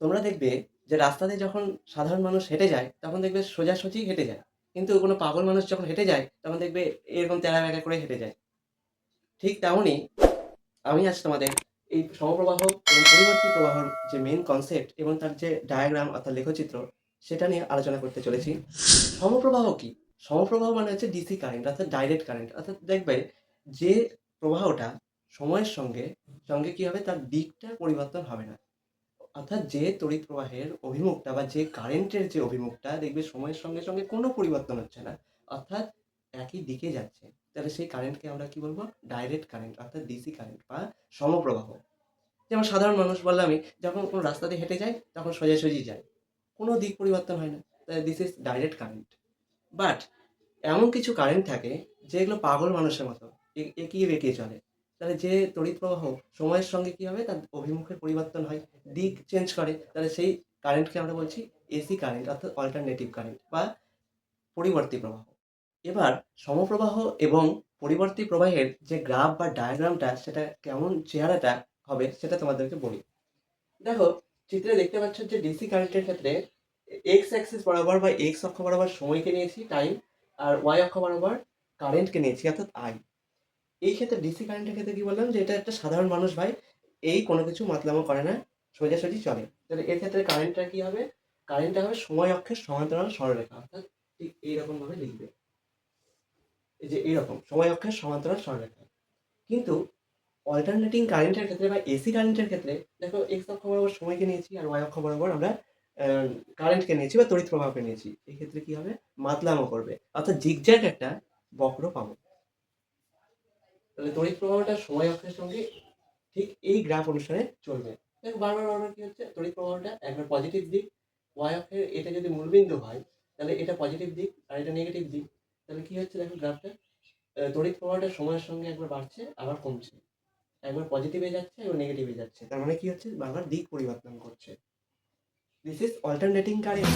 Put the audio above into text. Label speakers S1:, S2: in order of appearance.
S1: তোমরা দেখবে যে রাস্তাতে যখন সাধারণ মানুষ হেঁটে যায়, তখন দেখবে সোজাসুজি হেঁটে যায়। কিন্তু কোনো পাগল মানুষ যখন হেঁটে যায়, তখন দেখবে এরকম তেরা বেঁকা করে হেঁটে যায়। ঠিক তেমনই আমি আজ তোমাদের এই সমপ্রবাহ এবং পরিবর্তী প্রবাহর যে মেন কনসেপ্ট এবং তার যে ডায়াগ্রাম অর্থাৎ লেখচিত্র, সেটা নিয়ে আলোচনা করতে চলেছি। সমপ্রবাহ কি? সমপ্রবাহ মানে হচ্ছে ডিসি কারেন্ট অর্থাৎ ডাইরেক্ট কারেন্ট অর্থাৎ দেখবে যে প্রবাহটা সময়ের সঙ্গে সঙ্গে কি হবে? তার দিকটা পরিবর্তন হবে না। অর্থাৎ যে তড়িৎ প্রবাহের অভিমুখটা বা যে কারেন্টের যে অভিমুখটা দেখবে সময়ের সঙ্গে সঙ্গে কোনো পরিবর্তন হচ্ছে না, অর্থাৎ একই দিকে যাচ্ছে, তাহলে সেই কারেন্টকে আমরা কি বলব? ডাইরেক্ট কারেন্ট অর্থাৎ ডিসি কারেন্ট বা সমপ্রবাহ। যেমন সাধারণ মানুষ বললামই যখন কোনো রাস্তা দিয়ে হেঁটে যায় তখন সোজাসুজি যায় কোনো দিক পরিবর্তন হয় না this is direct current but এমন কিছু কারেন্ট থাকে, যেগুলো পাগল মানুষের মতো এ- এগিয়ে বেঁকিয়ে চলে। তাহলে যে তড়িৎ প্রবাহ সময়ের সঙ্গে কি হবে? তার অভিমুখের পরিবর্তন হয়। দিক চেঞ্জ করে। তাহলে সেই কারেন্টকে আমরা বলছি এসি কারেন্ট অর্থাৎ অল্টারনেটিভ কারেন্ট বা পরিবর্তী প্রবাহ। এবার সমপ্রবাহ এবং পরিবর্তী প্রবাহের যে গ্রাফ বা ডায়াগ্রামটা সেটা কেমন চেহারাটা হবে, সেটা তোমাদেরকে বলি। দেখো, চিত্রে দেখতে পাচ্ছ যে ডিসি কারেন্টের ক্ষেত্রে এক্স অ্যাক্সিস বরাবর বা এক্স অক্ষ বরাবর সময়কে নিয়েছি টাইম আর ওয়াই অক্ষ বরাবর কারেন্টকে নিয়েছি, অর্থাৎ আই এই ক্ষেত্রে ডিসি কারেন্টের ক্ষেত্রে কি বললাম যে এটা একটা সাধারণ মানুষ ভাই, এই কোনো কিছু মাতলামো করে না, সোজাসুজি চলে। তাহলে এর ক্ষেত্রে কারেন্টটা কি হবে? কারেন্টটা হবে সময় অক্ষের সমান্তরাল সরলরেখা, অর্থাৎ ঠিক এইরকম ভাবে লিখবে। এই যে এইরকম, সময় অক্ষের সমান্তরাল সরলরেখা। কিন্তু অল্টারনেটিং কারেন্টের ক্ষেত্রে বা এসি কারেন্টের ক্ষেত্রে, দেখো এক্স অক্ষ বরাবর সময়কে নিয়েছি আর ওয়াই অক্ষ বরাবর আমরা কারেন্টকে নিয়েছি বা তড়িৎ প্রবাহকে নিয়েছি। এই ক্ষেত্রে কি হবে? মাতলামো করবে। অর্থাৎ জিগজ্যাগ একটা বক্র পাবো। তাহলে তড়িৎ প্রবাহটা সময় অক্ষের সঙ্গে ঠিক এই গ্রাফ অনুসারে চলবে। বারবার বারবার কি হচ্ছে? তড়িৎ প্রবাহটা একবার পজিটিভ দিক ওয়াই অক্ষের এটা যদি মূলবিন্দু হয়, তাহলে এটা পজিটিভ দিক আর এটা নেগেটিভ দিক। তাহলে কি হচ্ছে দেখো গ্রাফটা তড়িৎ প্রবাহটা সময়ের সঙ্গে একবার বাড়ছে, আবার কমছে। একবার পজিটিভে যাচ্ছে, একবার নেগেটিভে যাচ্ছে। তার মানে কি হচ্ছে? বারবার দিক পরিবর্তন করছে। This is alternating current